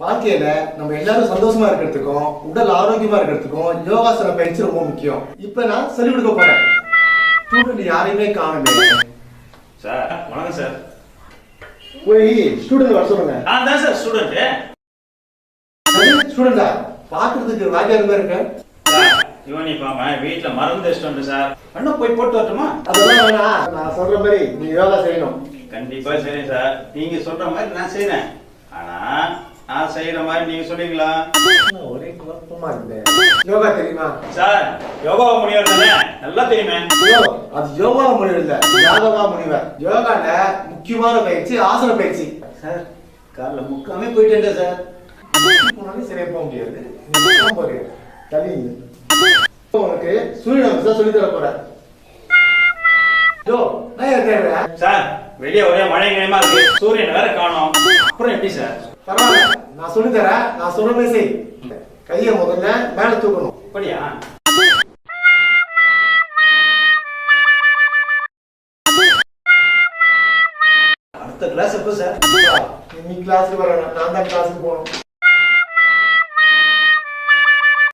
வாழ்க்கையில நம்ம எல்லாரும் சந்தோஷமா இருக்கிறதுக்கும் உடல் ஆரோக்கியமா இருக்கிறதுக்கும் யோகாசன பயிற்சி ரொம்ப முக்கியம். இப்ப நான் சொல்லிக் கொடுக்க போறேன். ஸ்டூடெண்ட் யாரையுமே காணுமே சார் வணக்கம் சார். போய் ஸ்டூடெண்ட் வர சொல்லுங்க. நான் தான் சார் ஸ்டூடெண்ட் ஸ்டூடெண்டா பாக்குறதுக்கு வாத்தியார் மாதிரி இருக்க? சார் யூனிஃபார்ம் வீட்ல மறந்து வச்சுட்டு வந்துட்டேன் சார். அண்ணா போய் போட்டு வரட்டுமா? அதெல்லாம் வேணாம். நான் சொல்ற மாதிரி நீ யோகா செய்யணும். கண்டிப்பா செய்றேன் சார். நீங்க சொல்ற மாதிரி நான் செய்றேன். ஆனா செய்யற மாதிரி நீங்க சொல்லுவீங்களா என்ன ஒரே குழப்பமா இருக்கு. யோகா தெரியுமா? சார் யோகா முனிவர் தானே நல்லா தெரியுமே? அது யோகா முனிவர் இல்ல யாதவா முனிவர். யோகால முக்கியமான பயிற்சி ஆசன பயிற்சி. சார் கார்ல முக்காமே போயிட்டேன் சார். சரியா போக முடியாது. போறிய? தள்ளி உனக்கு சூரிய சொல்லி தர போறேன் யோ நான் ஏன் தேடுறேன் சார் வெளியே ஒரே மழை கிழமா இருக்கு. சூரியன் வேற காணோம். அப்புறம் எப்படி சார்? பரவாயில்ல. நான் சொல்லி தரேன். நான் சொல்ற மாதிரி செய். கையை முதல்ல மேல தூக்கணும். அப்படியா? அடுத்த கிளாஸ் எப்போ சார்? நீ கிளாஸுக்கு வர நான் தான் கிளாஸுக்கு போகணும்.